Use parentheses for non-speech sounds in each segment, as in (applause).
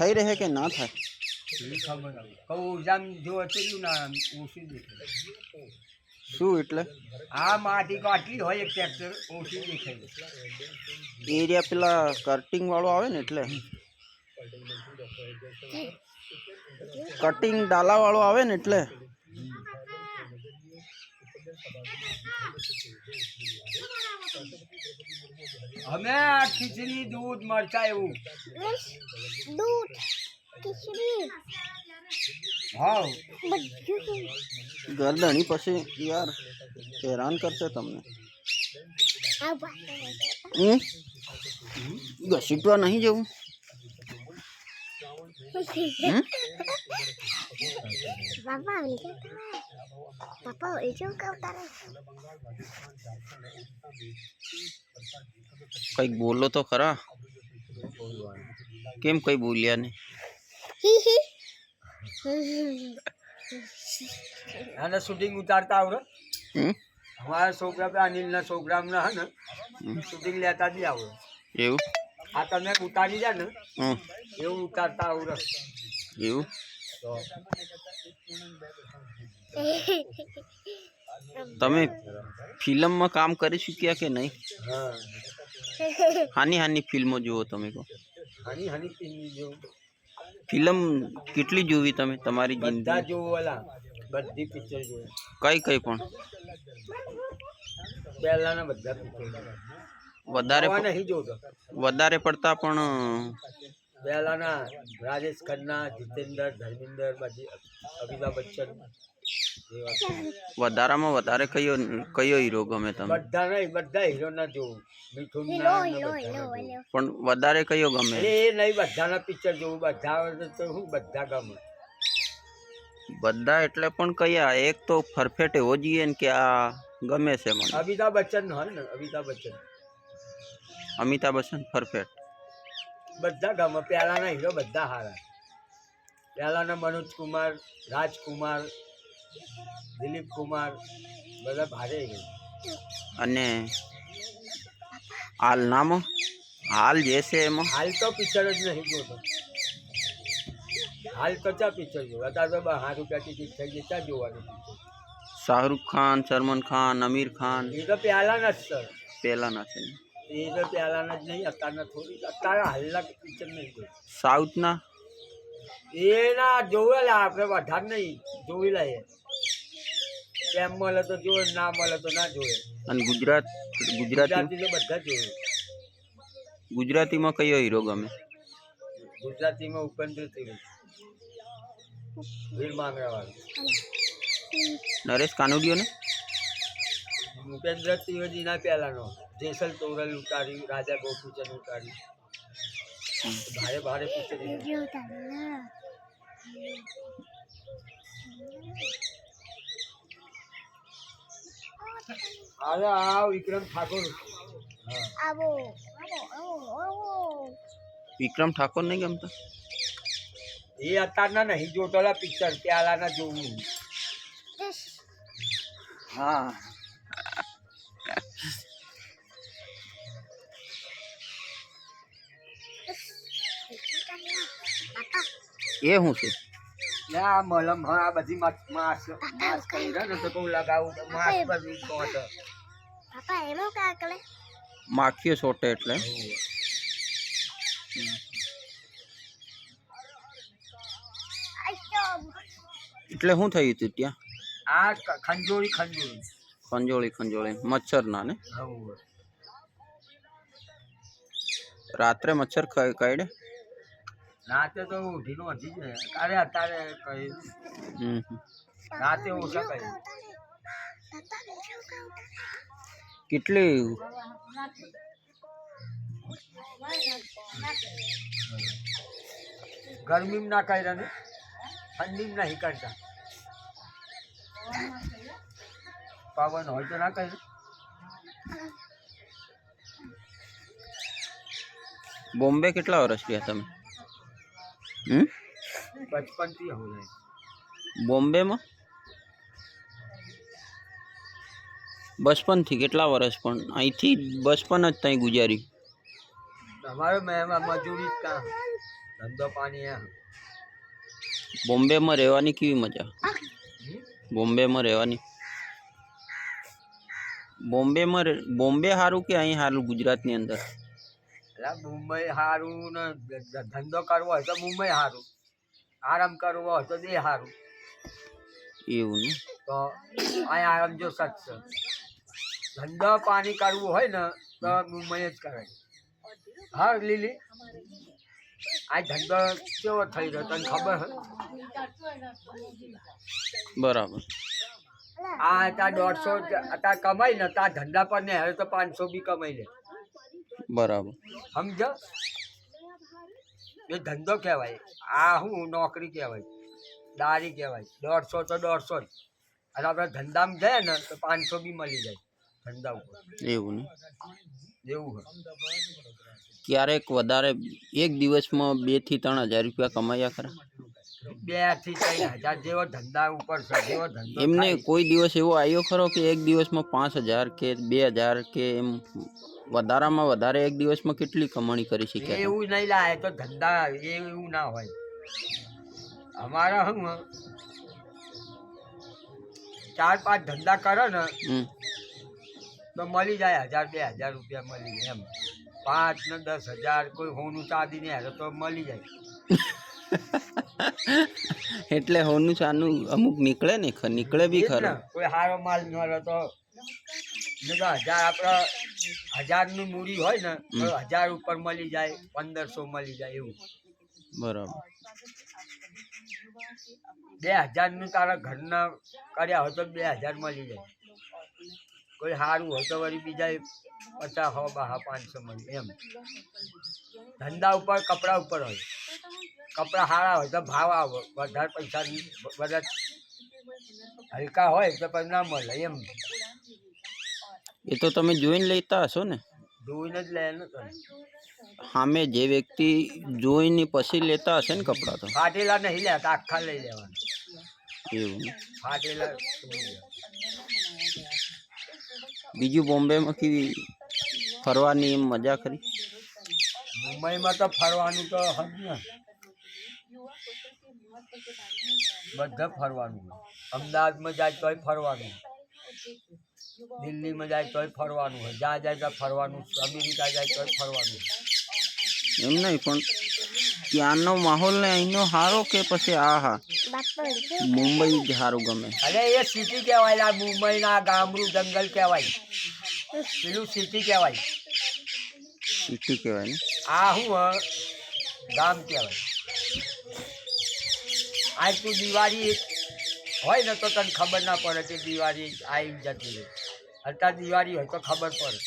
થઈ રહે કે ના થાય એવી ખબર કહું જામ જો એટલું ના ઓછું દેખાય શું એટલે આ માટી કાટલી હોય એક ટ્રેક્ટર ઓછું દેખાય એરિયા પેલા કટિંગ વાળો આવે ને એટલે કટિંગ ડાલા વાળો આવે ને એટલે અમે આ ખીચડી દૂધ મરચા એવું દૂધ ખીચડી હા બધું ગરદણી પછી યાર હેરાન કરશે તમને આ વાત હમ ઘસીટવા નહીં જવું (laughs) હમ બાપા વિજય બાપા વિજય કહું તારે કંઈક બોલો તો ખરા. કેમ કઈ બોલ્યા નહીં? આને શૂટિંગ ઉતારતા આવડે? અમારા છોકરા પેલા અનિલના છોકરાના હે ને શૂટિંગ લેતા જ આવડે. એવું? આ તમે ઉતારી જાય ને એવું ઉતારતા આવડે. એવું? તમે ફિલ્મમાં કામ કરી ચૂક્યા કે નહીં? હાની હાની ફિલ્મો જુઓ તમે કહો. હની હની ફિલ્મ કેટલી જોવી તમે તમારી જિંદગી? જોવાલા. બધી પિક્ચર કઈ કઈ પણ? પહેલાના બધા પિક્ચર વધારે નહીં જોતો. વધારે પડતા પણ પહેલાના રાજેશ ખન્ના જીતેન્દર ધર્મેન્દર બધી અમિતાભ બચ્ચન એવા વધારામાં વધારે કયો કયો હીરો ગમે તમે બધા નહીં બધા હીરો ના જોવું મીઠું હિલો ના હિલો બધા હિલો ના હિલો પણ વધારે કયો ગમે જોવું. એ નહીં બધાના પિક્ચર જોવું બધા આવે તો હું બધા ગમે બધા એટલે પણ કયા એક તો પરફેક્ટ એવો જોઈએ ને કે આ ગમે છે મને અમિતાભ બચ્ચન હોય ને અમિતાભ બચ્ચન અમિતાભ બચ્ચન પરફેક્ટ બધા ગમે પહેલાના હીરો બધા સારા પહેલાના મનોજ કુમાર રાજકુમાર દિલીપ કુમાર બધા ભારે અને હાલનામાં હાલ જે છે એમાં? હાલ તો પિક્ચર જ નહીં જોતો. હાલ તો ચા પિક્ચર જોવે? અત્યારે તો બહાર રૂપિયા ટિકિટ થઈ ગઈ ચા જોવાનું શાહરૂખ ખાન સલમાન ખાન અમીર ખાન. એ તો પહેલાના જ સર પહેલાના છે. એ તો પહેલાના જ નહીં અત્યારના થોડી અત્યારે હાલના પિક્ચર નહીં જોયું. સાઉથના? એના જોવેલા આપણે વધારે નહીં લઈએ કેમ મળે તો જોવે ના મળે તો ના જોવે. અને ગુજરાત ગુજરાતી તો બધા જોવે. ગુજરાતીમાં કયો હીરો ગમે? ગુજરાતીમાં ઉપેન્દ્ર ત્રિવેદી વીર માંગરાવાળો. નરેશ કાનુડિયો ને ઉપેન્દ્ર ત્રિવેદી ના પહેલાનો જેસલ તોરલ ઉતારી રાજા ગોપીચંદ ઉતારી ભારે ભારે પિક્ચર વિજય તારે અરે આ વિક્રમ ઠાકોર હા આવો આવો આવો આવો વિક્રમ ઠાકોર નહીં ગમતા એ અત્યારના નહીં જોતોલા પિક્ચર પહેલાના જોવું હા એ શું છે લે આ મલમ હા આ બધી માસ માસ માસ કરી ને તો કહું લગાવું તો માસ બધી કોટ પાપા એમાં કા કરે માખીઓ સોટે એટલે આયો એટલે શું થયું હતું ત્યાં આ ક- ખંજોળી ખંજોળી ખંજોળી ખંજોળી મચ્છરના ને હઉ. રાત્રે મચ્છર ક- કરડે રાતે તો ઉઠીનો હજી જાય અરે અત્યારે કઈ હમ હમ. રાતે ઓછા કઈ પાપા વિજય કહું કેટલી ગરમીમાં ના કર્યા ને ઠંડીમાં નહીં કરતા પવન હોય તો ના કર્યું બોમ્બે કેટલા વર્ષ રહ્યા તમે હોય બોમ્બેમાં? બચપનથી કેટલા વર્ષ પણ? અહીંથી બચપન જ ત્યાં ગુજાર્યું. તમારે મહેમાન મજૂરી જ ધંધો પાણી બોમ્બેમાં રહેવાની કેવી મજા? બોમ્બેમાં રહેવાની. બોમ્બેમાં બોમ્બે સારું કે અહીં સારું ગુજરાતની અંદર? એટલે મુંબઈ સારું ને ધંધો કરવો હોય તો મુંબઈ સારું આરામ કરવો હોય તો દે સારું એવું ને? તો અહીં આરામ જો સચ ધંધો પાણી કરવું હોય ને તો મુંબઈ જ કરે હા લીલી? આ ધંધો કેવો થઈ રહ્યો તને ખબર હે? બરાબર. આ તા દોઢસો અત્યારે કમાઈ ને તા ધંધા પર ને હવે તો પાંચસો બી કમાઈ લે. બરાબર. સમજો? એ ધંધો કહેવાય. આ શું નોકરી કહેવાય. દારી કહેવાય. દોઢસો તો દોઢસો જ. અને આપણે ધંધામાં જાય ને તો પાંચસો બી મળી જાય ધંધા ઉપર. એવું ને? એવું ક્યારેક વધારે એક દિવસમાં બેથી ત્રણ હજાર રૂપિયા કમાયા ખરા? બેથી ત્રણ હજાર જેવો ધંધા ઉપર છે જેવો ધંધો એમને કોઈ દિવસ એવો આવ્યો ખરો કે એક દિવસમાં પાંચ હજાર કે બે હજાર કે એમ વધારામાં વધારે એક દિવસમાં કેટલી કમાણી કરી શકે એવું નહીં લાય તો ધંધા એવું ના હોય. અમારા હું ચાર પાંચ ધંધા કરો ને તો મળી જાય હજાર બે હજાર રૂપિયા મળી જાય એમ. પાંચ ને દસ હજાર કોઈ હોનું ચાંદી ને હારે તો મળી જાય. (laughs) એટલે હોનું ચાનું અમુક નીકળે ને નીકળે બી ખરો. કોઈ સારો માલ મળે તો હજાર આપણા હજારની મૂડી હોય ને તો હજાર ઉપર મળી જાય પંદરસો મળી જાય એવું. બરાબર. બે હજારનું તારા ઘરના કર્યા હોય તો બે હજાર મળી જાય. કોઈ સારું હોય તો વળી બીજા પચાસ હો બા પાંચસો મળી એમ. ધંધા ઉપર કપડા ઉપર હોય. કપડા સારા હોય તો ભાવ આવે વધારે પૈસા બધા હલકા હોય તો પછી ના મળે એમ. એ તો તમે જોઈને લેતા હશો ને જોઈને જ લે ને તો સામે જે વ્યક્તિ જોઈને પછી લેતા હશે ને કપડાં તો ફાટેલા નહીં લેતા આખા લઈ લેવાના એવું ને ફાટેલા નહીં લેવાના. બીજું બોમ્બેમાં કેવી ફરવાની એમ મજા ખરી મુંબઈમાં તો ફરવાનું તો હજ ને બધા ફરવાનું હોય. અમદાવાદમાં જાય તોય ફરવાનું દિલ્હીમાં જાય તોય ફરવાનું હોય. જ્યાં જાય ત્યાં ફરવાનું અમેરિકા જાય તોય ફરવાનું એમ નહીં પણ ત્યાંનો માહોલ ને અહીંનો સારો કે પછી આ હા? મુંબઈ જ સારું ગમે. અરે એ સિટી કહેવાય આ મુંબઈના ગામડું જંગલ કહેવાય. પેલું સિટી કહેવાય. સિટી કહેવાય ને? આ હું? ગામ કહેવાય. આજ તું દિવાળી હોય ને તો તને ખબર ના પડે કે દિવાળી આવી જતી રહે. અત્યારે દિવાળી હોય તો ખબર પડે.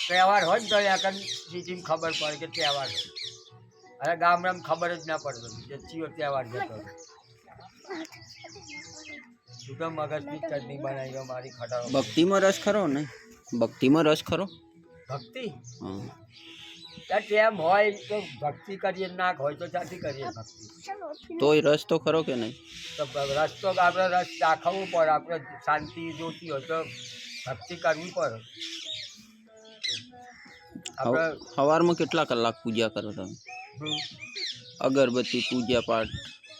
તહેવાર હોય ને તો ત્યાં સિટીમાં ખબર પડે કે તહેવાર હોય અરે ગામડામાં ખબર જ ના પડતો કે ચીઓ તહેવાર જતો. તું. તો મગજની ચટણી બનાવી મારી ખટારો. ભક્તિમાં રસ ખરો ને? ભક્તિમાં રસ ખરો? ભક્તિ? હા. ટેમ હોય તો ભક્તિ કરીએ નાક હોય તો ત્યાંથી કરીએ ભક્તિ? તો તોય રસ તો ખરો કે નહીં? તો રસ તો આપણે રસ દાખવવું પડે આપણે શાંતિ જોતી હોય તો ભક્તિ કરવી પડે. આપણે સવારમાં કેટલા કલાક પૂજા કરો તમે? અગરબત્તી પૂજા પાઠ?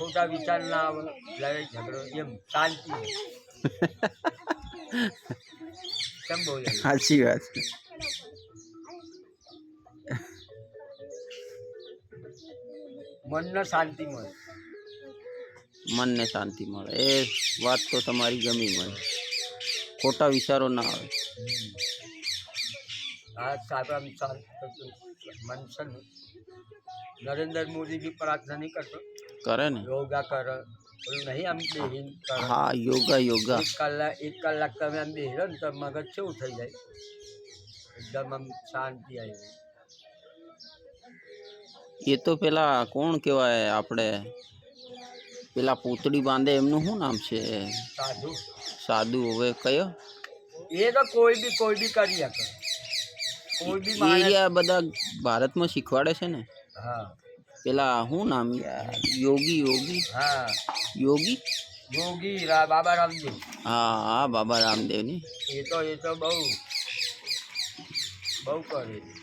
ખોટા વિચાર ના આવે લડાઈ ઝઘડો એમ શાંતિ કેમ બોલે સાચી વાત છે મનને શાંતિ મળે મનને શાંતિ મળે એ વાત તો તમારી ગમી મને ખોટા વિચારો ના આવે આ સાહેબ શાંત મન છે ને નરેન્દ્ર મોદી બી પ્રાર્થના નહીં કરતો કરે ને યોગા કરે પેલું નહીં આમ બેહીન કરે હા યોગા યોગા એક કલાક એક કલાક તમે આમ બેહરો ને તો મગજ કેવું થઈ જાય એકદમ આમ શાંતિ આવી જાય એ તો પેલા કોણ કહેવાય આપણે પેલા પૂતળી બાંધે એમનું શું નામ છે સાધુ સાદુ હવે કયો એ તો કોઈ બી કોઈ બી કરી શકે કોઈ બી એ માણસ રહ્યા બધા ભારતમાં શીખવાડે છે ને હા પેલા શું નામ યાર યોગી યોગી હા યોગી યોગી રા- બાબા રામદેવ હા હા બાબા રામદેવની એ તો એ તો બહુ બહુ કરે છે.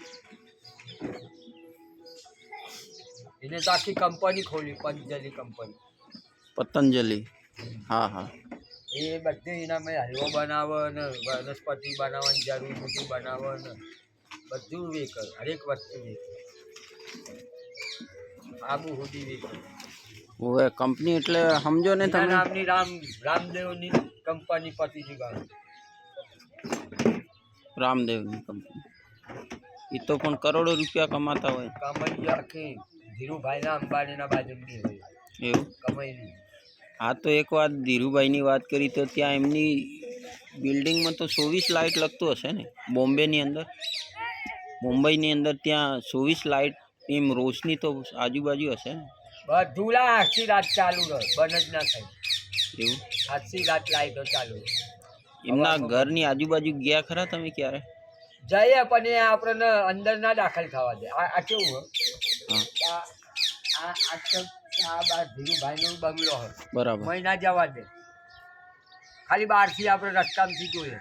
એને તો આખી કંપની ખોલી પંચજલી કંપની પતંજલિ હા હા એ બધે એનામાં હલવો બનાવે ને વનસ્પતિ બનાવવાની જરૂર બધું બનાવે ને બધું વેચે હરેક વસ્તુ વેચે આબુ સુધી વેચે ઓએ કંપની એટલે સમજો ને તમે. નામની રામ રામદેવની કંપની પતિજી ગામ રામદેવની કંપની. એ તો પણ કરોડો રૂપિયા કમાતા હોય. કમાઈ આખી ધીરુભાઈના અંબાણીના બાજુની હોય. એવું? કમાઈ હા તો એક વાત ધીરુભાઈની વાત કરી તો ત્યાં એમની બિલ્ડિંગમાં તો ચોવીસ લાઇટ લગતું હશે ને? બોમ્બેની અંદર? મુંબઈની અંદર ત્યાં ચોવીસ લાઇટ એમ રોશની તો આજુબાજુ હશે ને? બધું લા આખી રાત ચાલુ રહે બંધ જ ના થાય. એવું? આખી રાત લાઈટો ચાલુ. એમના ઘરની આજુબાજુ ગયા ખરા તમે ક્યારે? જઈએ પણ એ આપણને અંદર ના દાખલ થવા દે. આ આ કેવું આ આ બાર ધીરુભાઈનો બંગલો હોય બરાબર. મહિના જવા દે. ખાલી બહારથી આપણે રસ્તામાંથી જોઈએ.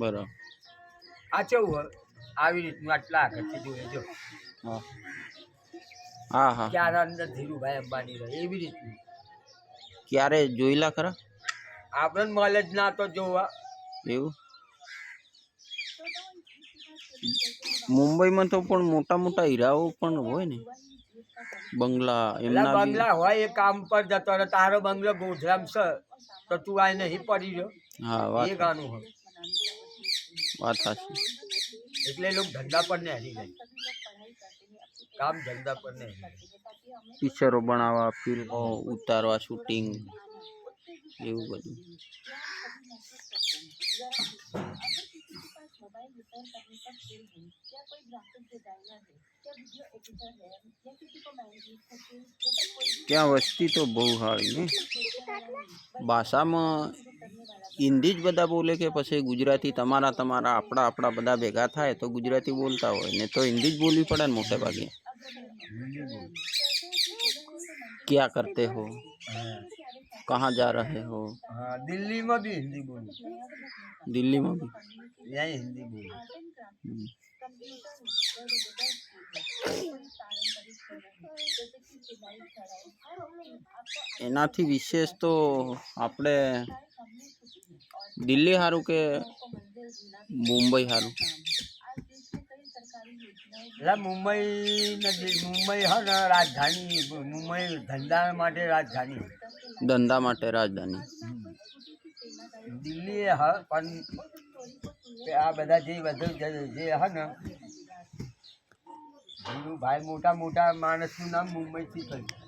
બરાબર. આ કેવું હોય આવી રીતનું આટલા આગળથી જોઈએ જો. હા. હા હા. ક્યારે અંદર ધીરુભાઈ અંબાણી રહે એવી રીતનું. ક્યારે? જોયેલા ખરા? આપણે મળે જ ના તો જોવા. એવું? મુંબઈમાં તો પણ મોટા મોટા હીરાઓ પણ હોય ને. બંગલા એમના બંગલા હોય એ કામ પર જતો રહે તારો બંગલો ગોધરામ છે તો તું આ નહીં પડી રહ્યો. હા એ ગાનું હોય. વાત સાચી. એટલે લોકો ધંધા પર ને હરી જાય. કામ ધંધા પર ને હરી જાય. પિક્ચરો બનાવવા ફિલ્મો ઉતારવા શૂટિંગ એવું બધું ત્યાં વસ્તી તો બહુ સારી ને ભાષામાં હિન્દી જ બધા બોલે કે પછી ગુજરાતી તમારા તમારા આપણા આપણા બધા ભેગા થાય તો ગુજરાતી બોલતા હોય ને તો હિન્દી જ બોલવી પડે ને મોટે ભાગે क्या करते हो कहाँ जा रहे हो હા દિલ્હીમાં બી હિન્દી બોલું दिल्ली में भी ત્યાં હિન્દી બોલું हम्म। એનાથી વિશેષ તો આપણે દિલ્હી સારું કે મુંબઈ સારું એટલે મુંબઈ નજીક મુંબઈ હો ને રાજધાની મુંબઈ ધંધા માટે રાજધાની. ધંધા માટે રાજધાની. દિલ્હી હ પણ આ બધા જે બધું જે હ ને ભાઈ મોટા મોટા માણસનું નામ મુંબઈથી થયું.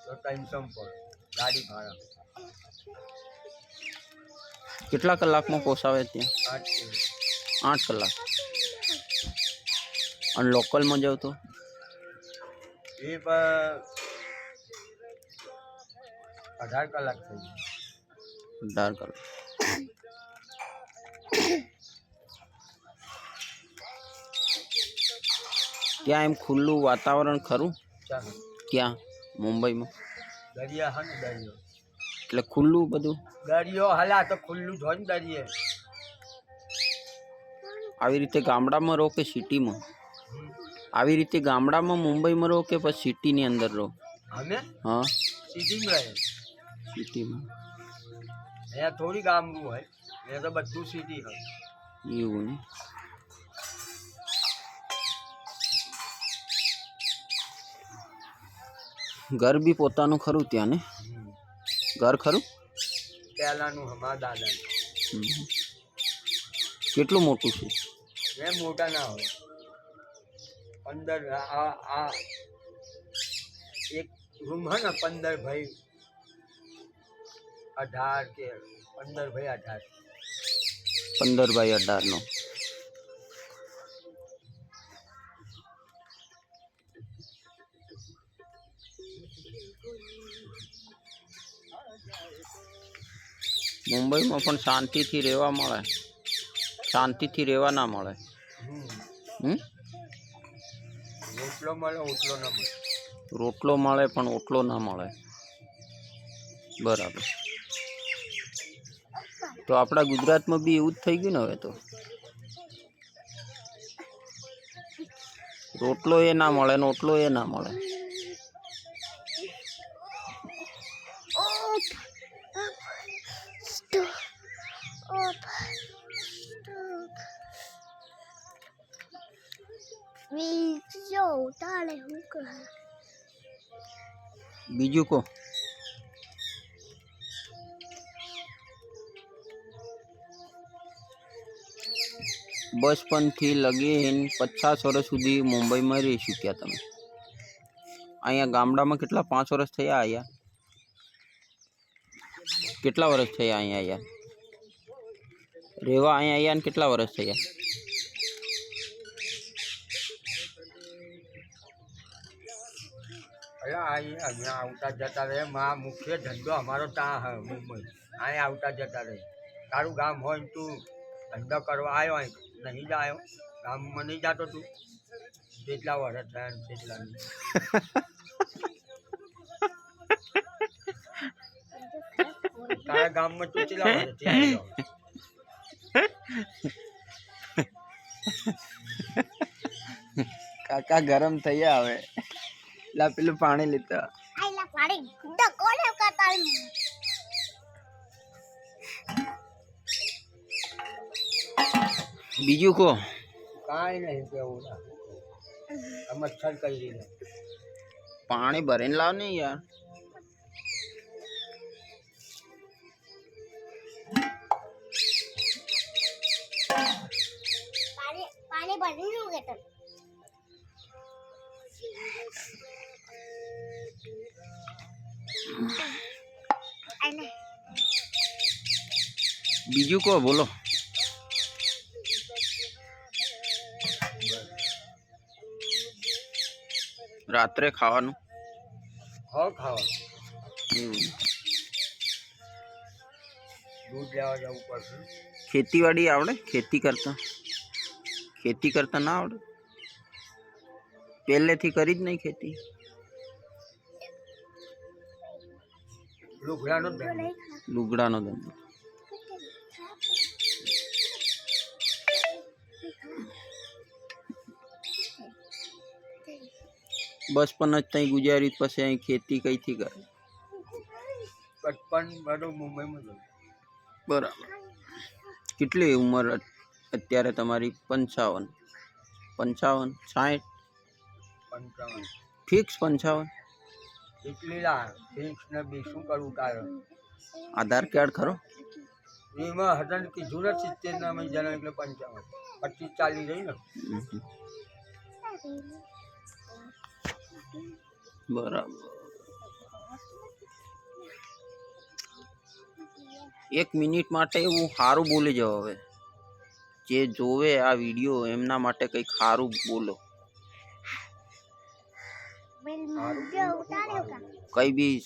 તો ત્રણસો પડે ગાડી ભાડા કેટલા કલાકમાં પહોંચાવે ત્યાં આઠ આઠ કલાક અને લોકલમાં જાવ તો એ પણ અઢાર કલાક થઈ જાય અઢાર કલાક ત્યાં એમ ખુલ્લું વાતાવરણ ખરું ચાલો ત્યાં મુંબઈમાં. દરિયા હા ને દરિયો. એટલે ખુલ્લું બધું? દરિયો હલા તો ખુલ્લું જ હોય ને દરિયે. આવી રીતે ગામડામાં રહો કે સિટીમાં? આવી રીતે ગામડામાં મુંબઈમાં રહો કે પછી સિટીની અંદર રહો? અમે? હા. સિટીમાં રહે સિટીમાં. અહીંયા થોડી ગામડું હોય. એ તો બધું સિટી હોય. એવું ને? ઘર બી પોતાનું ખરું ત્યાં ને? ઘર ખરું? પહેલાનું હમા. દાદાનું કેટલું મોટું છે? એ મોટા ના હોય. પંદર આ આ એક રૂમ હે ને પંદર ભાઈ. અઢાર કે પંદર ભાઈ અઢાર. પંદર ભાઈ અઢારનો. મુંબઈમાં પણ શાંતિથી રહેવા મળે. શાંતિથી રહેવા ના મળે. રોટલો મળે ઓટલો ના મળે. રોટલો મળે પણ ઓટલો ના મળે. બરાબર. તો આપણા ગુજરાતમાં બી એવું જ થઈ ગયું ને હવે તો? રોટલો એ ના મળે ને ઓટલો એ ના મળે. Video તારે હું કહે બીજું કહો બચપનથી લગીન પચાસ વર્ષ સુધી મુંબઈમાં રહી ચૂક્યા તમે અહીંયા ગામડામાં કેટલા પાંચ વર્ષ થયા અહીંયા કેટલા વર્ષ થયા અહીંયા અહીંયા રહેવા અહીંયા અહીંયા ને કેટલા વર્ષ થયા અરે અહીં અહીંયા આવતા જતા રહે. માં મુખ્ય ધંધો અમારો ત્યાં હે મુંબઈ. અહીંયા આવતા જતા રહે. તારું ગામ હોય ને તું ધંધો કરવા આવ્યો અહીં. નહીં જ આવ્યો ગામમાં નહીં જતો તું. જેટલા વર્ષ થયા ને તેટલા નહીં. તારા ગામમાં તું કેટલા વર્ષ કાકા ગરમ થઈ હવે. લા પેલું પાણી લેતા આઈલા પાડી ડકો ને કાતા બીજું કહો કાંઈ નહીં કેવું ના આ મચ્છર કરી દીધા પાણી ભરીને લાવ ને યાર પાણી પાણી ભરી નું કે તને બીજું કહો બોલો રાત્રે ખાવાનું હો ખાવા એવું. દૂધ લેવા જવું પડશે ખેતીવાડી આવડે ખેતી કરતા ખેતી કરતા ના આવડે પહેલેથી કરી જ નહીં ખેતી લુગડાનો જ ધંધો લુગડાનો ધંધો બચપન જ ત્યાં ગુજારી પછી અહીં ખેતી કઈથી કરે બચપન બધું મુંબઈમાં ગયું બરાબર કેટલી ઉંમર અત- અત્યારે તમારી પંચાવન પંચાવન સાઠ પંચાવન ફિક્સ પંચાવન એટલી લા ફિક્સ ને બી શું કરવું કારણ આધાર કાર્ડ ખરો એમાં હતા ને કીધું ને સિત્તેર ના મેં જણા એટલે પંચાવન પચીસ ચાલીસ રહી ને હમ. બરાબર એક મિનિટ માટે એવું સારું બોલી જાઓ હવે જે જોવે આ વિડીયો એમના માટે કંઈક સારું બોલો વિડિયો ઉતાર્યો કા કઈ બી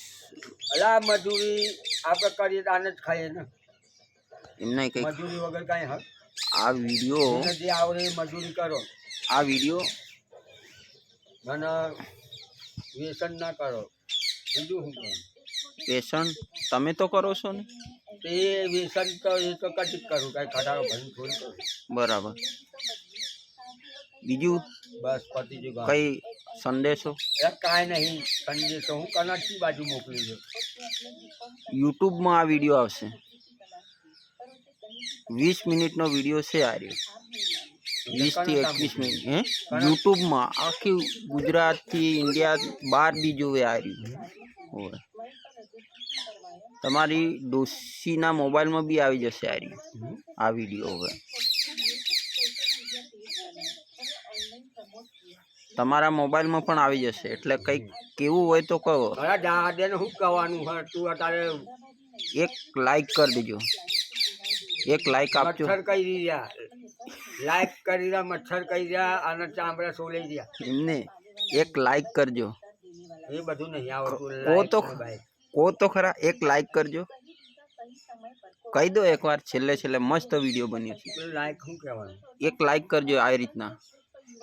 અલા મજૂરી આપણે કરીએ તો આને જ ખાઈએ ને. એમને કઈ મજૂરી વગર કાંઈ હા આ વીડિયો જે આવડે એ મજૂરી કરો. આ વીડિયો મને વ્યસન ના કરો. બીજું શું કરો? પેશન્ટ તમે તો કરો છો ને? તે વ્યસન તો એ તો કદી કરું કાંઈ ખટારો ભરી થોડી બરાબર. બીજું બસ પતિ. કઈ સંદેશો? કાંઈ નહીં. સંદેશો. હું કનાટથી બાજુ મોકલી દઉં યુટ્યુબમાં આ વીડિયો આવશે. વીસ મિનિટનો વીડિયો છે આ રહ્યો. વીસથી એકવીસ મિનિટ હે? યુટ્યુબમાં આખી ગુજરાતથી ઇન્ડિયા બહાર બી જોવે આ રહ્યું. તમારી ડોશીના મોબાઈલમાં બી આવી જશે આ આ વીડિયો હવે તમારા મોબાઈલમાં પણ આવી જશે. એટલે કંઈક કેવું હોય તો કહો. અરે દાદાને શું કહેવાનું હોય? તું અત્યારે એક લાઈક કરી દેજો. એક લાઈક આપજો. મચ્છર કહી રહ્યા? લાઈક કરી રહ્યા મચ્છર કહી દીધા અને ચામડા સોલી દીધા એમને એક લાઈક કરજો. એ બધું નહીં આવડતું. કો તો કો તો ખરા એક લાઈક કરજો. કહી દો એકવાર છેલ્લે છેલ્લે. મસ્ત વીડિયો બન્યો છે. લાઈક શું કહેવાનું? એક લાઈક કરજો આવી રીતના.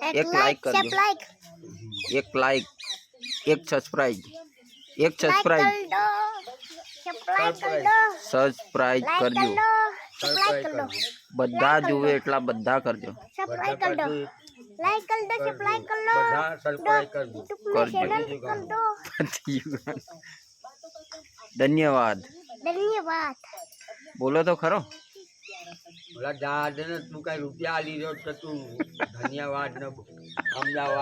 એક એક like લાઈક કરજો. સબ લાઈક એક લાઈક એક સબસ્ક્રાઇબ એક લાઈક સબસ્ક્રાઇબ કરી દો સબસ્ક્રાઇબ કરી દો સબસ્ક્રાઇબ લાઈક કરજો કરી દો Subscribe સબસ્ક્રાઇબ કરી દો કરજો. બધા જુએ એટલા બધા કરજો સબસ્ક્રાઇબ બધા કરી દો કરજો. લાઈક કરી દો સબસ્ક્રાઇબ કરી દો બધા સબસ્ક્રાઇબ કરજો યુટ્યુબ ને કરજો. ચેનલ કરી દો ધન્યવાદ ધન્યવાદ બોલો તો ખરો ઓલા દાદા તું કઈ રૂપિયા રહ્યો તો તું ધન્યવાદ ને અમદાવાદ